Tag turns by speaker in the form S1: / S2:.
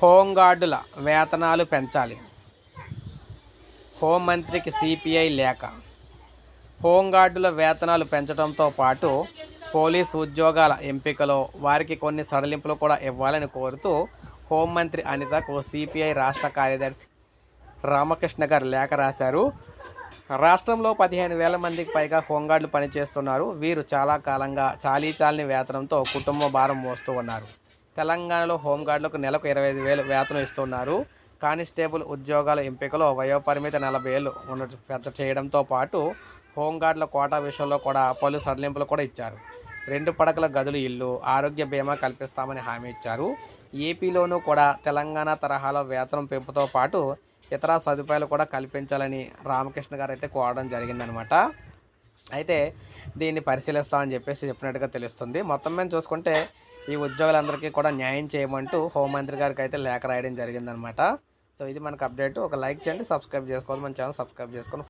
S1: హోంగార్డుల వేతనాలు పెంచాలి. హోంమంత్రికి సిపిఐ లేఖ హోంగార్డుల వేతనాలు పెంచడంతో పాటు పోలీస్ ఉద్యోగాల ఎంపికలో వారికి కొన్ని సడలింపులు కూడా ఇవ్వాలని కోరుతూ హోంమంత్రి అనితకు సిపిఐ రాష్ట్ర కార్యదర్శి రామకృష్ణ గారు లేఖ రాశారు. రాష్ట్రంలో పదిహేను వేల మందికి పైగా హోంగార్డులు పనిచేస్తున్నారు. వీరు చాలా కాలంగా చాలీ చాలని వేతనంతో కుటుంబ భారం మోస్తూ ఉన్నారు. తెలంగాణలో హోంగార్డులకు నెలకు ఇరవై ఐదు వేలు వేతనం ఇస్తున్నారు. కానిస్టేబుల్ ఉద్యోగాల ఎంపికలో వయోపరిమితి నలభై ఏళ్ళు ఉన్నట్టు పెద్ద చేయడంతో పాటు హోంగార్డుల కోటా విషయంలో కూడా పలు సడలింపులు కూడా ఇచ్చారు. రెండు పడకల గదులు ఇల్లు ఆరోగ్య బీమా కల్పిస్తామని హామీ ఇచ్చారు. ఏపీలోనూ కూడా తెలంగాణ తరహాలో వేతనం పెంపుతో పాటు ఇతర సదుపాయాలు కూడా కల్పించాలని రామకృష్ణ గారు అయితే కోరడం జరిగిందనమాట. అయితే దీన్ని పరిశీలిస్తామని చెప్పేసి చెప్పినట్టుగా తెలుస్తుంది. మొత్తం మీద చూసుకుంటే ఈ ఉద్యోగులందరికీ కూడా న్యాయం చేయమంటూ హోంమంత్రి గారికి అయితే లేఖ రాయడం జరిగిందనమాట సో ఇది మనకు అప్డేట్. ఒక లైక్ చేయండి సబ్స్క్రైబ్ చేసుకోవాలి మన ఛానల్ సబ్స్క్రైబ్ చేసుకొని